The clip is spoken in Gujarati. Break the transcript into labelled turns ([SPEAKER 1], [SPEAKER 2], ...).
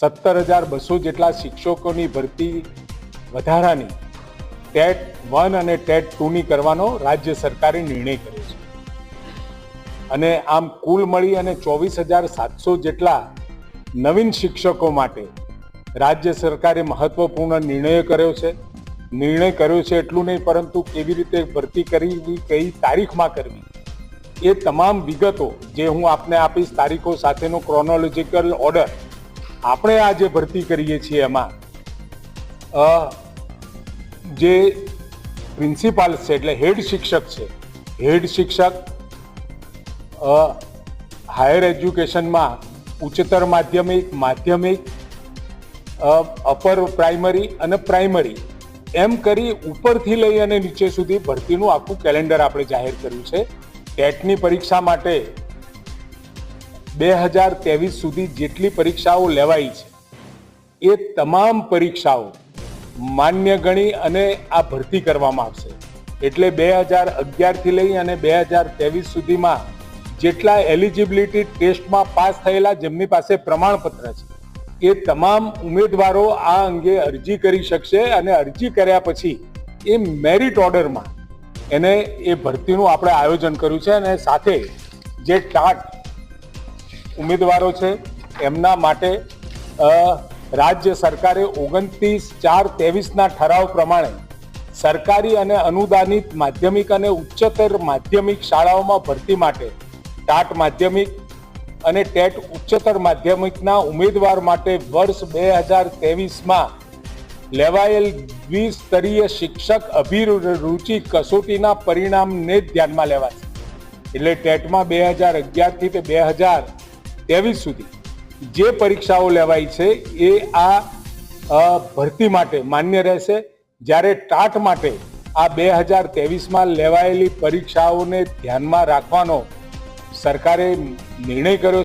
[SPEAKER 1] સત્તર હજાર બસો જેટલા શિક્ષકોની ભરતી વધારાની ટેટ વન અને ટેટ ટુની કરવાનો રાજ્ય સરકારે નિર્ણય કર્યો છે. અને આમ કુલ મળી અને ચોવીસ હજાર સાતસો જેટલા નવીન શિક્ષકો માટે રાજ્ય સરકારે મહત્વપૂર્ણ નિર્ણય કર્યો છે. નિર્ણય કર્યો છે એટલું નહીં, પરંતુ કેવી રીતે ભરતી કરવી, કઈ તારીખમાં કરવી, એ તમામ વિગતો જે હું આપને આપીશ, તારીખો સાથેનો ક્રોનોલોજીકલ ઓર્ડર આપણે આ જે ભરતી કરીએ છીએ એમાં જે પ્રિન્સિપાલ છે, એટલે હેડ શિક્ષક છે. હેડ શિક્ષક હાયર એજ્યુકેશનમાં ઉચ્ચતર માધ્યમિક માધ્યમિક અપર પ્રાઇમરી અને પ્રાઇમરી એમ કરી ઉપરથી લઈ અને નીચે સુધી ભરતીનું આખું કેલેન્ડર આપણે જાહેર કર્યું છે. ટેટની પરીક્ષા માટે બે હજાર ત્રેવીસ સુધી જેટલી પરીક્ષાઓ લેવાઈ છે, એ તમામ પરીક્ષાઓ માન્ય ગણી અને આ ભરતી કરવામાં આવશે. એટલે બે હજાર અગિયારથી લઈ અને બે હજાર ત્રેવીસ સુધીમાં જેટલા એલિજિબિલિટી ટેસ્ટમાં પાસ થયેલા જેમની પાસે પ્રમાણપત્ર છે, એ તમામ ઉમેદવારો આ અંગે અરજી કરી શકશે અને અરજી કર્યા પછી એ મેરિટ ઓર્ડરમાં એને એ ભરતીનું આપણે આયોજન કર્યું છે અને સાથે જે ટાટ ઉમેદવારો છે. એમના માટે રાજ્ય સરકારે ઓગણત્રીસ ચાર ત્રેવીસના ઠરાવ પ્રમાણે સરકારી અને અનુદાનિત માધ્યમિક અને ઉચ્ચતર માધ્યમિક શાળાઓમાં ભરતી માટે ટાટ માધ્યમિક અને ટેટ ઉચ્ચતર માધ્યમિકના ઉમેદવાર માટે વર્ષ બે હજાર ત્રેવીસમાં લેવાયેલ દ્વિસ્તરીય શિક્ષક અભિરુચિ કસોટીના પરિણામને ધ્યાનમાં લેવાશે. એટલે ટેટમાં બે હજાર અગિયારથી તે બે હજાર ત્રેવીસ સુધી. જે પરીક્ષાઓ લેવાઈ છે, એ આ ભરતી માટે માન્ય રહેશે. જ્યારે ટાટ માટે આ બે હજાર ત્રેવીસમાં લેવાયેલી પરીક્ષાઓને ધ્યાનમાં રાખવાનો સરકારે નિર્ણય કર્યો